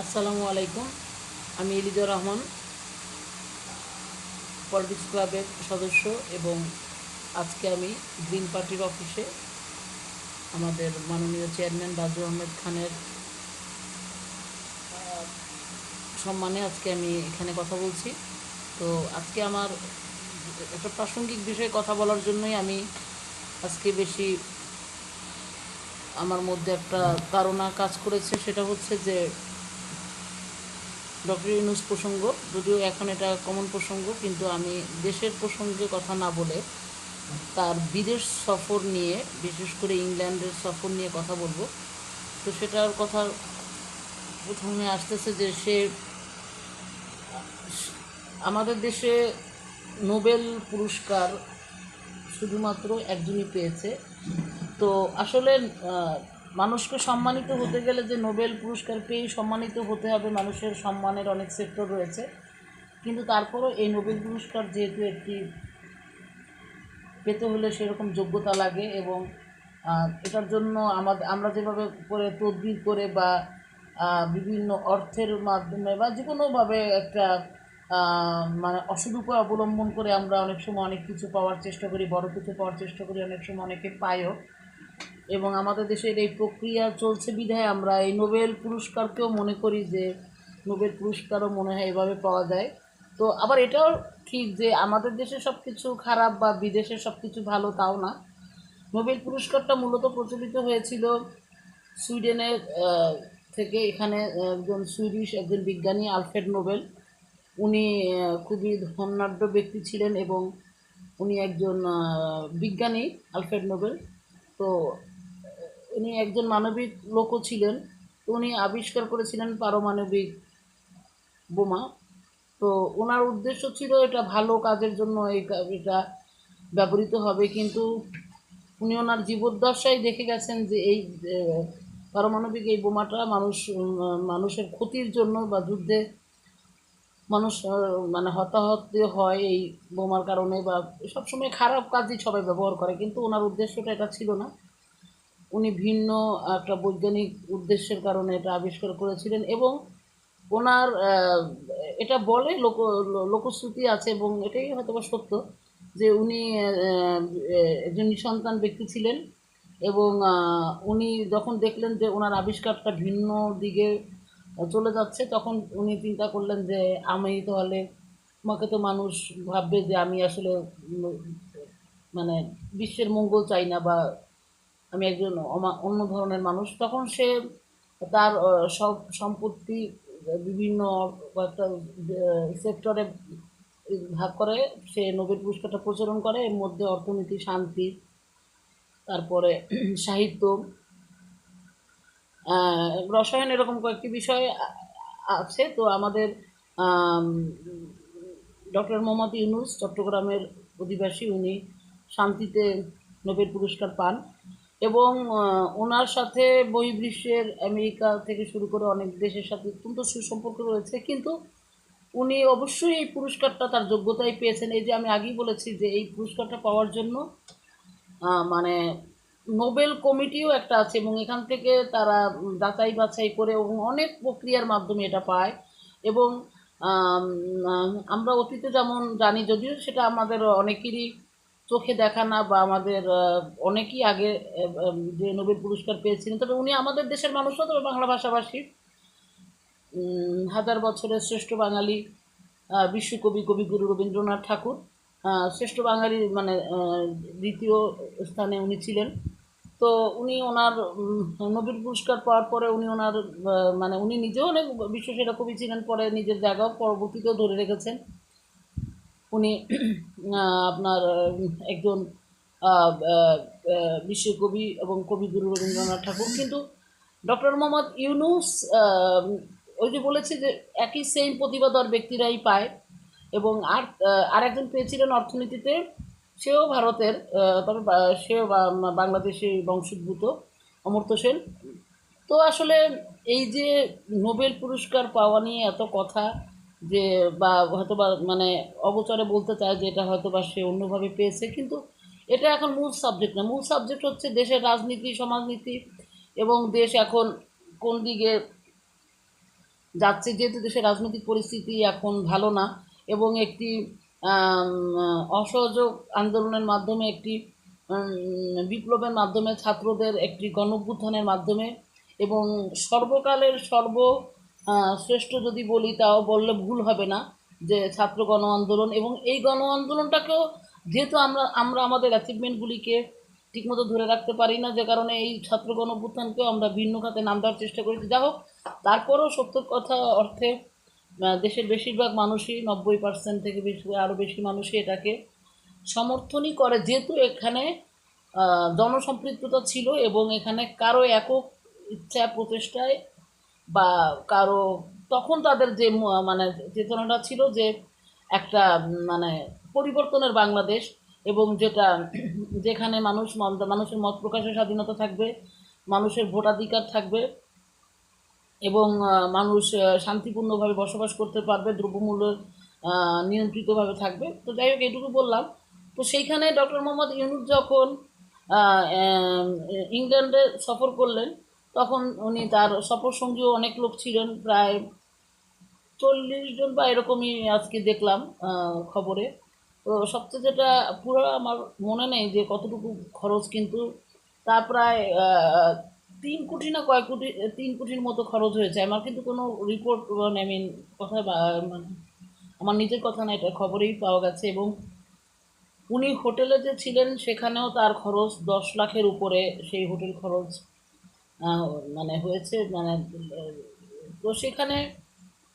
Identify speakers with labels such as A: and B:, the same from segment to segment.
A: আসসালামু আলাইকুম। আমি এলিজা রহমান, পলিটিক্স ক্লাবের সদস্য এবং আজকে আমি গ্রিন পার্টির অফিসে আমাদের মাননীয় চেয়ারম্যান রাজু আহমেদ খানের সম্মানে আজকে আমি এখানে কথা বলছি। তো আজকে আমার একটা প্রাসঙ্গিক বিষয়ে কথা বলার জন্যই আমি আজকে বেশি আমার মধ্যে একটা ধারণা কাজ করেছে, সেটা হচ্ছে যে ডক্টর ইউনুস প্রসঙ্গ, যদিও এখন এটা কমন প্রসঙ্গ, কিন্তু আমি দেশের প্রসঙ্গে কথা না বলে তার বিদেশ সফর নিয়ে, বিশেষ করে ইংল্যান্ডের সফর নিয়ে কথা বলব। তো সেটার কথা প্রথমে আসতেছে যে সে, আমাদের দেশে নোবেল পুরস্কার শুধুমাত্র একজনই পেয়েছে। তো আসলে মানুষকে সম্মানিত হতে গেলে যে নোবেল পুরস্কার পেয়েই সম্মানিত হতে হবে মানুষের সম্মানের অনেক সেক্টর রয়েছে। কিন্তু তারপরও এই নোবেল পুরস্কার যেহেতু একটি পেতে হলে সেরকম যোগ্যতা লাগে এবং এটার জন্য আমাদের আমরা যেভাবে করে তদবির করে বা বিভিন্ন অর্থের মাধ্যমে বা যে কোনোভাবে একটা মানে অসৎ উপায় অবলম্বন করে আমরা অনেক সময় অনেক কিছু পাওয়ার চেষ্টা করি, বড় কিছু পাওয়ার চেষ্টা করি, অনেক সময় অনেকে পায়ও। এবং আমাদের দেশের এই প্রক্রিয়া চলছে বিধায় আমরা এই নোবেল পুরস্কারকেও মনে করি যে নোবেল পুরস্কারও মনে হয় এভাবে পাওয়া যায়। তো আবার এটাও ঠিক যে আমাদের দেশে সব কিছু খারাপ বা বিদেশে সব কিছু ভালো তাও না। নোবেল পুরস্কারটা মূলত প্রচলিত হয়েছিল সুইডেনের থেকে এখানে একজন সুইডিশ একজন বিজ্ঞানী আলফ্রেড নোবেল। উনি খুবই ধনাঢ্য ব্যক্তি ছিলেন এবং উনি একজন বিজ্ঞানী আলফ্রেড নোবেল। তো উনি একজন মানবিক লোকও ছিলেন। উনি আবিষ্কার করেছিলেন পারমাণবিক বোমা। তো ওনার উদ্দেশ্য ছিল এটা ভালো কাজের জন্য এই এটা ব্যবহৃত হবে। কিন্তু উনি ওনার জীবদ্দশায় দেখে গেছেন যে এই পারমাণবিক এই বোমাটা মানুষ মানুষের ক্ষতির জন্য বা যুদ্ধে মানুষ মানে হতাহত হয় এই বোমার কারণে বা সবসময় খারাপ কাজই সবাই ব্যবহার করে। কিন্তু ওনার উদ্দেশ্যটা এটা ছিল না। উনি ভিন্ন একটা বৈজ্ঞানিক উদ্দেশ্যের কারণে এটা আবিষ্কার করেছিলেন এবং ওনার এটা বলে লোক, লোকশ্রুতি আছে এবং এটাই হয়তো বা সত্য যে উনি একজন নিঃসন্তান ব্যক্তি ছিলেন এবং উনি যখন দেখলেন যে ওনার আবিষ্কারটা ভিন্ন দিকে চলে যাচ্ছে, তখন উনি চিন্তা করলেন যে আমি তাহলে আমাকে তো মানুষ ভাববে যে আমি আসলে মানে বিশ্বের মঙ্গল চাই না বা আমি একজন অন্য ধরনের মানুষ। তখন সে তার সব সম্পত্তি বিভিন্ন কয়েকটা সেক্টরে ভাগ করে সে নোবেল পুরস্কারটা প্রচলন করে। এর মধ্যে অর্থনীতি, শান্তি, তারপরে সাহিত্য রসায়ন এরকম কয়েকটি বিষয় আছে। তো আমাদের ডক্টর মোহাম্মদ ইউনুস চট্টগ্রামের অধিবাসী। উনি শান্তিতে নোবেল পুরস্কার পান। এবং ওনার সাথে বহির্বিশ্বের আমেরিকা থেকে শুরু করে অনেক দেশের সাথে অত্যন্ত সুসম্পর্ক রয়েছে। কিন্তু উনি অবশ্যই এই পুরস্কারটা তার যোগ্যতায় পেয়েছেন। এই যে আমি আগেই বলেছি যে এই পুরস্কারটা পাওয়ার জন্য মানে নোবেল কমিটিও একটা আছে এবং এখান থেকে তারা যাচাই বাছাই করে এবং অনেক প্রক্রিয়ার মাধ্যমে এটা পায়। এবং আমরা অতীতে যেমন জানি, যদিও সেটা আমাদের অনেকেরই চোখে দেখা না বা আমাদের অনেকেই আগে যে নোবেল পুরস্কার পেয়েছিলেন, তবে উনি আমাদের দেশের মানুষও, তবে বাংলা ভাষাভাষী। হাজার বছরের শ্রেষ্ঠ বাঙালি বিশ্বকবি, কবিগুরু রবীন্দ্রনাথ ঠাকুর শ্রেষ্ঠ বাঙালি মানে দ্বিতীয় স্থানে উনি ছিলেন। তো উনি ওনার নোবেল পুরস্কার পাওয়ার পরে উনি ওনার মানে উনি নিজেও অনেক বিশ্বসেরা কবি ছিলেন, পরে নিজের জায়গাও পরবর্তীতেও ধরে রেখেছেন। উনি আপনার একজন বিশ্বকবি এবং কবিগুরু রবীন্দ্রনাথ ঠাকুর। কিন্তু ডক্টর মোহাম্মদ ইউনুস ওই যে বলেছে যে একই সেম প্রতিভাধর ব্যক্তিরাই পায় এবং আর আর একজন পেয়েছিলেন অর্থনীতিতে, সেও ভারতের তবে সেও বাংলাদেশি বংশোদ্ভূত, অমর্ত্য সেন। তো আসলে এই যে নোবেল পুরস্কার পাওয়া নিয়ে এত কথা যে বা হয়তো বা মানে অগোচরে বলতে চায় যে এটা হয়তো বা সে অন্যভাবে পেয়েছে, কিন্তু এটা এখন মূল সাবজেক্ট না। মূল সাবজেক্ট হচ্ছে দেশের রাজনীতি, সমাজনীতি এবং দেশ এখন কোন দিকে যাচ্ছে যেহেতু দেশের রাজনৈতিক পরিস্থিতি এখন ভালো না এবং একটি অসহযোগ আন্দোলনের মাধ্যমে একটি বিপ্লবের মাধ্যমে ছাত্রদের একটি গণভ্যুত্থানের মাধ্যমে এবং সর্বকালের সর্ব শ্রেষ্ঠ যদি বলি, তাও বললে ভুল হবে না যে ছাত্র গণ আন্দোলন। এবং এই গণ আন্দোলনটাকেও যেহেতু আমরা আমরা আমাদের অ্যাচিভমেন্টগুলিকে ঠিকমতো ধরে রাখতে পারি না, যে কারণে এই ছাত্র গণভ্যুত্থানকেও আমরা ভিন্ন খাতে নাম দেওয়ার চেষ্টা করেছি। যা হোক, তারপরেও সত্য কথা অর্থে দেশের বেশিরভাগ মানুষই নব্বই পার্সেন্ট থেকে বেশি, আরও বেশি মানুষই এটাকে সমর্থনই করে। যেহেতু এখানে জনসম্পৃক্ততা ছিল এবং এখানে কারও একক ইচ্ছা, প্রচেষ্টায় বা কারও, তখন তাদের যে মানে চেতনাটা ছিল যে একটা মানে পরিবর্তনের বাংলাদেশ এবং যেটা, যেখানে মানুষ মন- মানুষের মত প্রকাশের স্বাধীনতা থাকবে, মানুষের ভোটাধিকার থাকবে এবং মানুষ শান্তিপূর্ণভাবে বসবাস করতে পারবে, দ্রব্যমূল্য নিয়ন্ত্রিতভাবে থাকবে। তো যাই হোক, এটুকু বললাম। তো সেইখানে ডক্টর মোহাম্মদ ইউনুস যখন ইংল্যান্ডে সফর করলেন তখন উনি তার সফর সঙ্গীও অনেক লোক ছিলেন, প্রায় চল্লিশ জন বা এরকমই আজকে দেখলাম খবরে। তো সবচেয়ে যেটা পুরো আমার মনে নেই যে কতটুকু খরচ, কিন্তু তা প্রায় তিন কোটি না কয় কোটি, তিন কোটির মতো খরচ হয়েছে। আমার কিন্তু কোনো রিপোর্ট মানে আই মিন কথা মানে আমার নিজের কথা না, এটা খবরেই পাওয়া গেছে। এবং উনি হোটেলে যে ছিলেন, সেখানেও তার খরচ দশ লাখের উপরে সেই হোটেল খরচ। মানে হয়েছে মানে তো সেখানে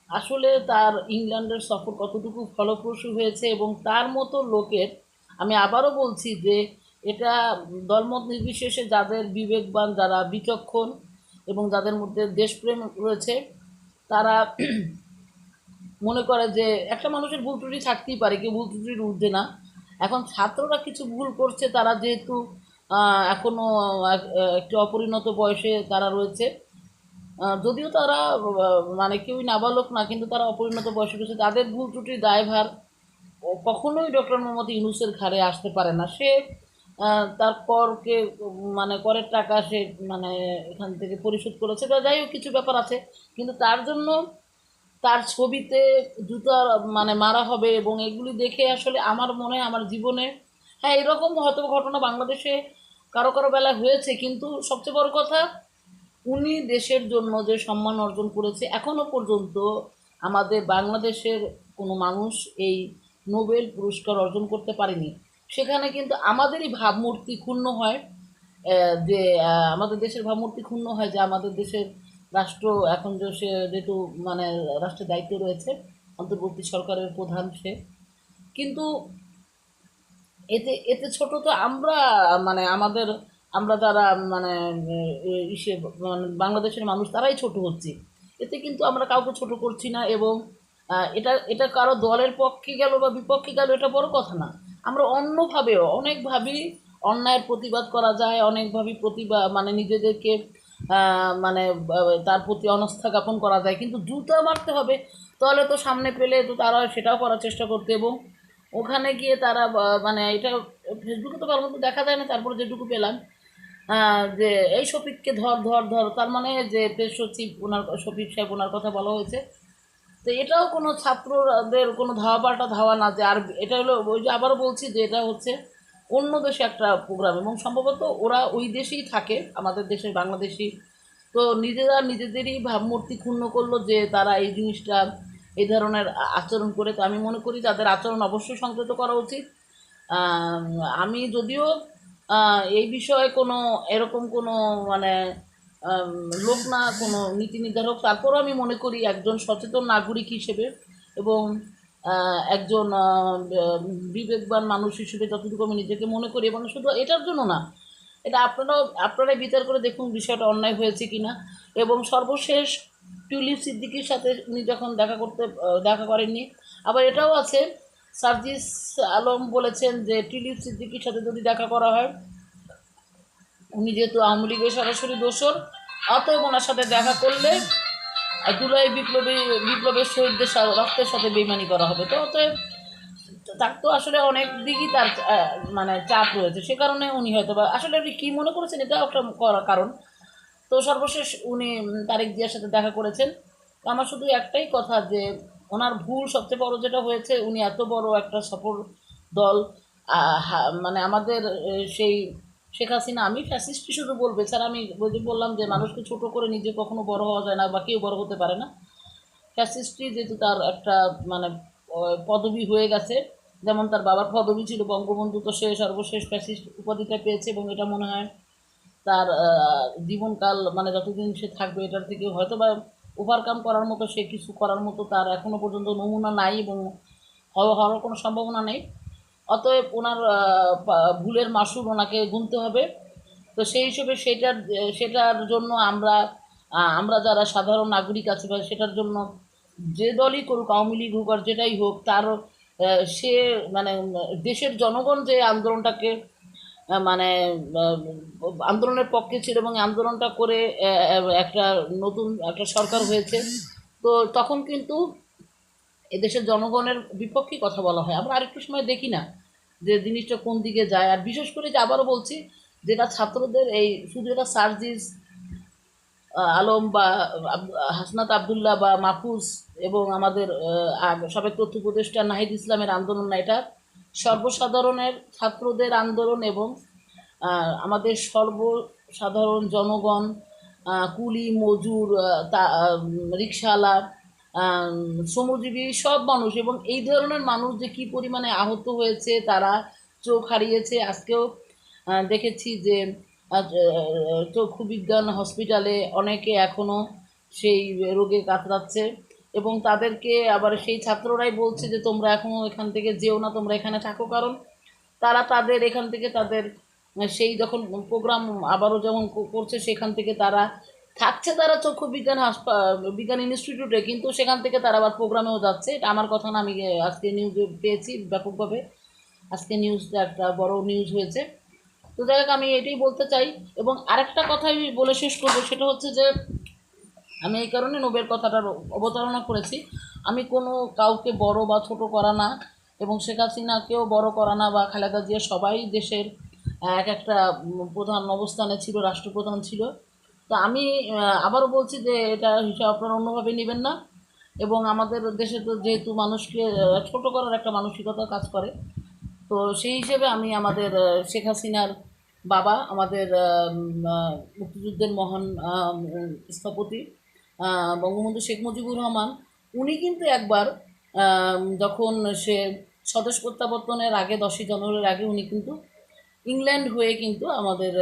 A: আসলে তার ইংল্যান্ডের সফর কতটুকু ফলপ্রসূ হয়েছে এবং তার মতো লোকের আমি আবারও বলছি যে এটা দলমত নির্বিশেষে যাদের বিবেকবান, যারা বিচক্ষণ এবং যাদের মধ্যে দেশপ্রেম রয়েছে, তারা মনে করে যে একটা মানুষের ভুল ত্রুটি থাকতেই পারে, কেউ ভুল ত্রুটির ঊর্ধ্বে না। এখন ছাত্ররা কিছু ভুল করছে, তারা যেহেতু আহ, এখনও একটি অপরিণত বয়সে তারা রয়েছে। যদিও তারা মানে কেউই নাবালক না কিন্তু তারা অপরিণত বয়সে রয়েছে। তাদের ভুল ত্রুটির দায়ভার কখনোই ডক্টর মোহাম্মদ ইউনুসের ঘাড়ে আসতে পারে না। সে তার করকে মানে করের টাকা সে মানে এখান থেকে পরিশোধ করেছে। বা যাই হোক কিছু ব্যাপার আছে। কিন্তু তার জন্য তার ছবিতে জুতা মানে মারা হবে এবং এগুলি দেখে আসলে আমার মনে আমার জীবনে হ্যাঁ এরকম হয়তো ঘটনা বাংলাদেশে কারও কারও বেলা হয়েছে, কিন্তু সবচেয়ে বড় কথা, উনি দেশের জন্য যে সম্মান অর্জন করেছে, এখনও পর্যন্ত আমাদের বাংলাদেশের কোনো মানুষ এই নোবেল পুরস্কার অর্জন করতে পারেনি। সেখানে কিন্তু আমাদেরই ভাবমূর্তি ক্ষুণ্ণ হয় যে আমাদের দেশের ভাবমূর্তি ক্ষুণ্ণ হয় যে আমাদের দেশের রাষ্ট্র এখন যে সে যেহেতু মানে রাষ্ট্রের দায়িত্ব রয়েছে, অন্তর্বর্তী সরকারের প্রধান সে। কিন্তু এতে এতে ছোট তো আমরা মানে আমাদের, আমরা যারা মানে ইসে মানে বাংলাদেশের মানুষ, তারাই ছোট হচ্ছি। এতে কিন্তু আমরা কাউকে ছোট করছি না এবং এটা এটা কারও দলের পক্ষে গেল বা বিপক্ষে গেল, এটা বড় কথা না। আমরা অন্যভাবেও, অনেকভাবেই অন্যায়ের প্রতিবাদ করা যায়, অনেকভাবেই প্রতিবাদ মানে নিজেদেরকে মানে তার প্রতি অনাস্থা জ্ঞাপন করা যায়। কিন্তু জুতা মারতে হবে, তাহলে তো সামনে পেলে তো তারা সেটাও করার চেষ্টা করতে এবং ওখানে গিয়ে তারা মানে এটা ফেসবুকে তো ভালো দেখা যায় না, তারপরে যেটুকু পেলাম যে এই শফিককে ধর ধর ধর, তার মানে যে প্রেস সচিব ওনার, শফিক সাহেব ওনার কথা বলা হয়েছে। তো এটাও কোনো ছাত্রদের কোনো ধাওয়া পাল্টা ধাওয়া না, যে আর এটা হলো, ওই যে আবারও বলছি যে এটা হচ্ছে অন্য দেশে একটা প্রোগ্রাম, এবং সম্ভবত ওরা ওই দেশেই থাকে, আমাদের দেশের বাংলাদেশি। তো নিজেরা নিজেদেরই ভাবমূর্তি ক্ষুণ্ণ করল যে তারা এই জিনিসটা এই ধরনের আচরণ করে। তো আমি মনে করি তাদের আচরণ অবশ্যই সংযত করা উচিত। আমি যদিও এই বিষয়ে কোনো এরকম কোনো মানে লোক না, কোনো নীতি নির্ধারক, তারপরও আমি মনে করি একজন সচেতন নাগরিক হিসেবে এবং একজন বিবেকবান মানুষ হিসেবে যতটুকু আমি নিজেকে মনে করি এবং শুধু এটার জন্য না, এটা আপনারাও, আপনারাই বিচার করে দেখুন বিষয়টা অন্যায় হয়েছে কি না এবং সর্বশেষ টিউলিপ সিদ্দিকির সাথে উনি যখন দেখা করতে দেখা করেননি। আবার এটাও আছে, সার্জিস আলম বলেছেন যে টিউলিপ সিদ্দিকির সাথে যদি দেখা করা হয়, উনি যেহেতু আওয়ামী লীগের সরাসরি দোষর, অতএব ওনার সাথে দেখা করলে জুলাই বিপ্লবী, বিপ্লবের শহীদদের রক্তের সাথে বেইমানি করা হবে। তো অতএব তার তো আসলে অনেক দিকই তার মানে চাপ রয়েছে। সে কারণে উনি হয়তো বা আসলে আপনি কী মনে করেছেন এটাও একটা করা কারণ? তো সর্বশেষ উনি তারেক জিয়ার সাথে দেখা করেছেন। তো আমার শুধু একটাই কথা যে, ওনার ভুল সবচেয়ে বড় যেটা হয়েছে, উনি এত বড় একটা সফল দল মানে আমাদের সেই শেখ হাসিনা, আমি ফ্যাসিস্টই শুধু বলবে স্যার আমি বললাম যে মানুষকে ছোট করে নিজে কখনো বড় হওয়া যায় না বা কেউ বড় হতে পারে না। ফ্যাসিস্টই যেহেতু তার একটা মানে পদবি হয়ে গেছে, যেমন তার বাবার পদবি ছিল বঙ্গবন্ধু, তো সে সর্বশেষ ফ্যাসিস্ট উপাধিটা পেয়েছে এবং এটা মনে হয় তার জীবনকাল মানে যতদিন সে থাকবে, এটার থেকে হয়তো বা ওভারকাম করার মতো, সে কিছু করার মতো তার এখনও পর্যন্ত নমুনা নাই এবং হওয়া- হওয়ার কোনো সম্ভাবনা নেই। অতএব ওনার ভুলের মাসুল ওনাকে গুনতে হবে। তো সেই হিসেবে সেটার সেটার জন্য আমরা আমরা যারা সাধারণ নাগরিক আছে বা সেটার জন্য যে দলই করুক, আওয়ামী লীগ হোক আর যেটাই হোক তার সে মানে দেশের জনগণ যে আন্দোলনটাকে মানে আন্দোলনের পক্ষে ছিল এবং আন্দোলনটা করে একটা নতুন, একটা সরকার হয়েছে। তো তখন কিন্তু এদেশের জনগণের বিপক্ষে কথা বলা হয়। আমরা আরেকটু সময় দেখি না যে জিনিসটা কোন দিকে যায়। আর বিশেষ করে যে আবারও বলছি, যেটা ছাত্রদের এই, শুধু এটা সার্জিস আলম বা, হাসনাত আবদুল্লাহ বা মাহফুজ এবং আমাদের সাবেক তথ্য উপদেষ্টা নাহিদ ইসলামের আন্দোলন না, এটা সর্বসাধারণের ছাত্রদের আন্দোলন এবং আমাদের সর্বসাধারণ জনগণ কুলি, মজুর তা রিক্সাওয়ালা শ্রমজীবী সব মানুষ এবং এই ধরনের মানুষ যে কী পরিমাণে আহত হয়েছে, তারা চোখ হারিয়েছে। আজকেও দেখেছি যে চক্ষু বিজ্ঞান হসপিটালে অনেকে এখনও সেই রোগে কাতরাচ্ছে। এবং তাদেরকে আবার সেই ছাত্ররাই বলছে যে তোমরা এখনও এখান থেকে যেও না, তোমরা এখানে থাকো। কারণ তারা তাদের এখান থেকে তাদের, সেই যখন প্রোগ্রাম আবারও যেমন কো- করছে, সেখান থেকে তারা থাকছে তারা চক্ষু বিজ্ঞান হাসপা, বিজ্ঞান ইনস্টিটিউটে কিন্তু সেখান থেকে তারা আবার প্রোগ্রামেও যাচ্ছে। এটা আমার কথা না, আমি আজকে নিউজে পেয়েছি ব্যাপকভাবে। আজকে নিউজটা একটা বড় নিউজ হয়েছে। তো যাই হোক, আমি এটাই বলতে চাই। এবং আরেকটা কথা আমি বলে শেষ করব, সেটা হচ্ছে যে আমি এই কারণে নোবেল কথাটার অবতারণা করেছি। আমি কোনো কাউকে বড় বা ছোট করা না এবং শেখ হাসিনাকেও বড় করা না বা খালেদা জিয়া সবাই দেশের এক একটা প্রধান অবস্থানে ছিল, রাষ্ট্রপ্রধান ছিল। তো আমি আবারও বলছি যে এটা হিসাব আপনারা অন্যভাবে নেবেন না এবং আমাদের দেশে তো যেহেতু মানুষকে ছোট করার একটা মানসিকতা কাজ করে, তো সেই হিসেবে আমি আমাদের শেখ হাসিনার বাবা, আমাদের মুক্তিযুদ্ধের মহান স্থপতি বঙ্গবন্ধু শেখ মুজিবুর রহমান, উনি কিন্তু একবার যখন সে স্বদেশ প্রত্যাবর্তনের আগে, দশই জানুয়ারির আগে উনি কিন্তু ইংল্যান্ড হয়ে কিন্তু আমাদের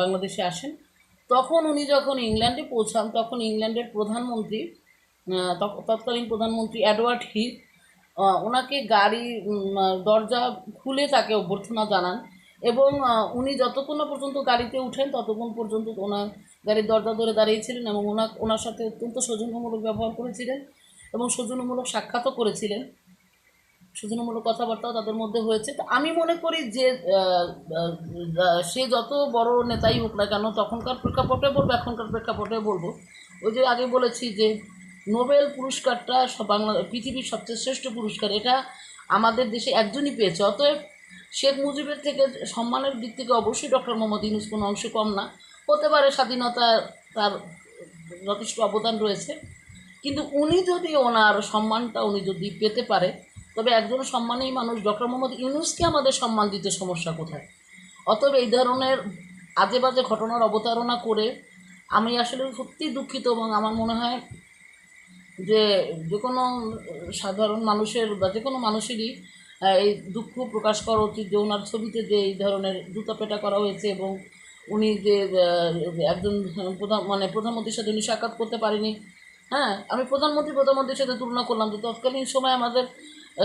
A: বাংলাদেশে আসেন। তখন উনি যখন ইংল্যান্ডে পৌঁছান, তখন ইংল্যান্ডের প্রধানমন্ত্রী তৎকালীন প্রধানমন্ত্রী অ্যাডওয়ার্ড হিথ ওনাকে গাড়ি দরজা খুলে তাকে অভ্যর্থনা জানান এবং উনি যতক্ষণ না পর্যন্ত গাড়িতে উঠেন, ততক্ষণ পর্যন্ত ওনার গাড়ির দরজা ধরে দাঁড়িয়েছিলেন এবং ওনার ওনার সাথে অত্যন্ত সৌজন্যমূলক ব্যবহার করেছিলেন এবং সৌজন্যমূলক সাক্ষাৎও করেছিলেন। সৌজন্যমূলক কথাবার্তাও তাদের মধ্যে হয়েছে। তো আমি মনে করি যে সে যত বড় নেতাই হোক না কেন, তখনকার প্রেক্ষাপটে বলব, এখনকার প্রেক্ষাপটে বলব, ওই যে আগে বলেছি যে, নোবেল পুরস্কারটা সব বাংলা, পৃথিবীর সবচেয়ে শ্রেষ্ঠ পুরস্কার, এটা আমাদের দেশে একজনই পেয়েছে। অতএব শেখ মুজিবের থেকে সম্মানের দিক থেকে অবশ্যই ডক্টর মোহাম্মদ ইউনুস কোনো অংশে কম না। হতে পারে স্বাধীনতা তার যথেষ্ট অবদান রয়েছে। কিন্তু উনি যদি ওনার সম্মানটা উনি যদি পেতে পারে, তবে একজন সম্মানী মানুষ ডক্টর মোহাম্মদ ইউনুসকে আমাদের সম্মান দিতে সমস্যা কোথায়? অতএব এই ধরনের আজে বাজে ঘটনার অবতারণা করে আমি আসলে সত্যিই দুঃখিত এবং আমার মনে হয় যে যে কোনো সাধারণ মানুষের বা যে কোনো মানুষেরই এই দুঃখ প্রকাশ করা উচিত যে ওনার ছবিতে যে এই ধরনের জুতাপেটা করা হয়েছে এবং উনি যে একজন, প্রধান মানে প্রধানমন্ত্রীর সাথে উনি সাক্ষাৎ করতে পারেনি। হ্যাঁ আমি প্রধানমন্ত্রী, প্রধানমন্ত্রীর সাথে তুলনা করলাম যে তৎকালীন সময় আমাদের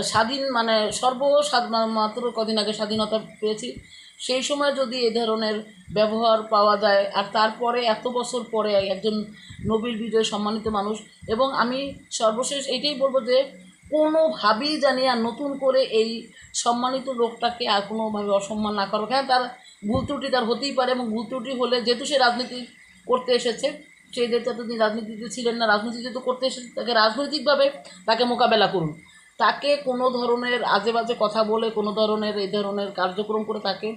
A: স্বাধীন মানে সর্ব স্বাদ- মাত্র কদিন আগে স্বাধীনতা পেয়েছি। সেই সময় যদি এ ধরনের ব্যবহার পাওয়া যায়, আর তারপরে এত বছর পরে একজন নোবেল বিজয় সম্মানিত মানুষ, এবং আমি সর্বশেষ এইটাই বলব যে, কোনোভাবেই জানি আর নতুন করে এই সম্মানিত লোকটাকে আর কোনোভাবে অসম্মান না করো। হ্যাঁ তার ভুল ত্রুটি তার হতেই পারে এবং ভুল ত্রুটি হলে যেহেতু সে রাজনীতি করতে এসেছে, সেই যেহেতু এতদিন রাজনীতিতে ছিলেন না, রাজনীতি যেহেতু করতে এসেছে, তাকে রাজনৈতিকভাবে তাকে মোকাবেলা করুন। তাকে কোনো ধরনের আজে বাজে কথা বলে, কোনো ধরনের এই ধরনের কার্যক্রম করে তাকে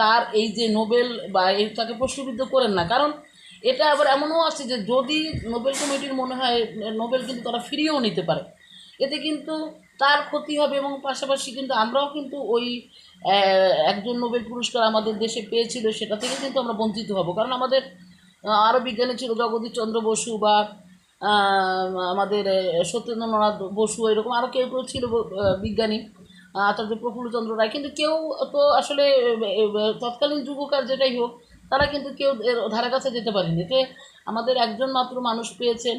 A: তার এই যে নোবেল বা এই তাকে প্রশ্নবিদ্ধ করেন না। কারণ এটা আবার এমনও আছে যে যদি নোবেল কমিটির মনে হয়, নোবেল কিন্তু তারা ফিরিয়েও নিতে পারে। এতে কিন্তু তার ক্ষতি হবে এবং পাশাপাশি কিন্তু আমরাও কিন্তু ওই একজন নোবেল পুরস্কার আমাদের দেশে পেয়েছিল, সেটা থেকে কিন্তু আমরা বঞ্চিত হব। কারণ আমাদের আরও বিজ্ঞানী ছিল জগদীশ চন্দ্র বসু বা আমাদের সত্যেন্দ্রনাথ বসু, এরকম আরও কেউ কেউ ছিল বিজ্ঞানী আচার্য প্রফুল্লচন্দ্র রায়। কিন্তু কেউ তো আসলে তৎকালীন যুগকার যেটাই হোক, তারা কিন্তু কেউ এর ধারে কাছে যেতে পারেনি। যে আমাদের একজন মাত্র মানুষ পেয়েছেন,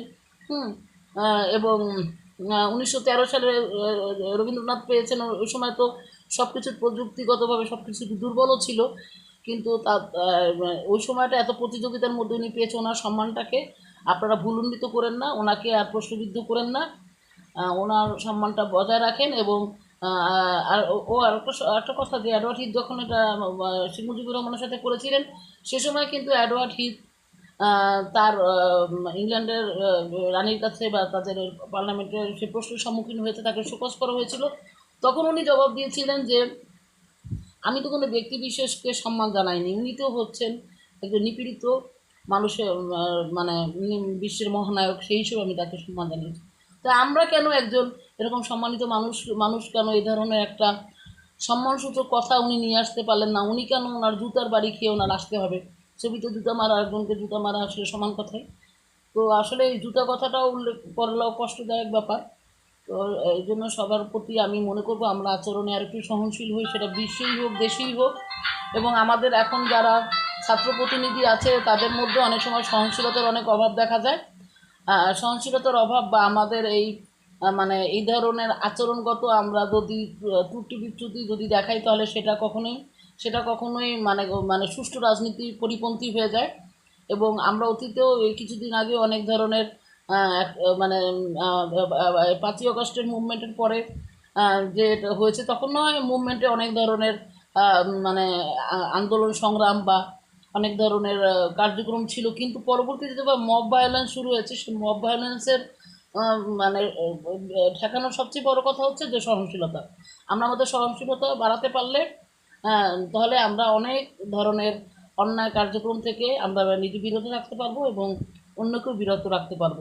A: হুম এবং উনিশশো তেরো সালে রবীন্দ্রনাথ পেয়েছেন ওই সময় তো সব কিছু প্রযুক্তিগতভাবে সব কিছু দুর্বলও ছিল। কিন্তু তা ওই সময়টা এত প্রতিযোগিতার মধ্যে উনি পেয়েছে ওনার সম্মানটাকে। আপনারা ভুলুণ্ডিত করেন না ওনাকে আর প্রশ্নবিদ্ধ করেন না। ওনার সম্মানটা বজায় রাখেন এবং আর ও- আর একটা কথা যে অ্যাডওয়ার্ড হিট যখন এটা শেখ মুজিবুর রহমানের সাথে করেছিলেন সে সময় কিন্তু অ্যাডওয়ার্ড আহ, তার ইংল্যান্ডের রানীর কাছে বা তাদের পার্লামেন্টের সে প্রশ্নের সম্মুখীন হয়েছে, তাকে শোকজ করা হয়েছিল। তখন উনি জবাব দিয়েছিলেন যে, আমি তো কোনো ব্যক্তি বিশেষকে সম্মান জানাইনি। উনি তো হচ্ছেন একজন নিপীড়িত মানুষের মানে বিশ্বের মহানায়ক, সেই হিসেবে আমি তাকে সম্মান জানিয়েছি। তা আমরা কেন একজন এরকম সম্মানিত মানুষ মানুষ কেন এই ধরনের একটা সম্মানসূচক কথা উনি নিয়ে আসতে পারলেন না? উনি কেন ওনার জুতার বাড়ি খেয়ে ওনার আসতে হবে? ছবিতে জুতা মারা একজনকে জুতা মারা আসলে সমান কথাই। তো আসলে এই জুতা কথাটাও উল্লেখ করলেও কষ্টদায়ক ব্যাপার। তো এই জন্য সবার প্রতি আমি মনে করব আমরা আচরণে আর একটু সহনশীল হই, সেটা বিশ্বেই হোক, দেশেই হোক। এবং আমাদের এখন যারা ছাত্র প্রতিনিধি আছে, তাদের মধ্যে অনেক সময় সহনশীলতার অনেক অভাব দেখা যায়। সহনশীলতার অভাব বা আমাদের এই মানে এই ধরনের আচরণগত আমরা যদি ত্রুটি বিচ্যুতি যদি দেখাই, তাহলে সেটা কখনোই সেটা কখনোই মানে মানে সুষ্ঠু রাজনীতি পরিপন্থী হয়ে যায়। এবং আমরা অতীতেও এই কিছুদিন আগে অনেক ধরনের মানে পাঁচই অগস্টের মুভমেন্টের পরে যে হয়েছে, তখন নয়, মুভমেন্টে অনেক ধরনের মানে আন্দোলন সংগ্রাম বা অনেক ধরনের কার্যক্রম ছিল। কিন্তু পরবর্তীতে যখন মব ভায়োলেন্স শুরু হয়েছে, সেই মব ভায়োলেন্সের মানে ঠেকানোর সবচেয়ে বড় কথা হচ্ছে যে সহনশীলতা। আমরা আমাদের সহনশীলতা বাড়াতে পারলে আহ, তাহলে আমরা অনেক ধরনের অন্যায় কার্যক্রম থেকে আমরা নিজে বিরত রাখতে পারব এবং অন্যকেও বিরত রাখতে পারব।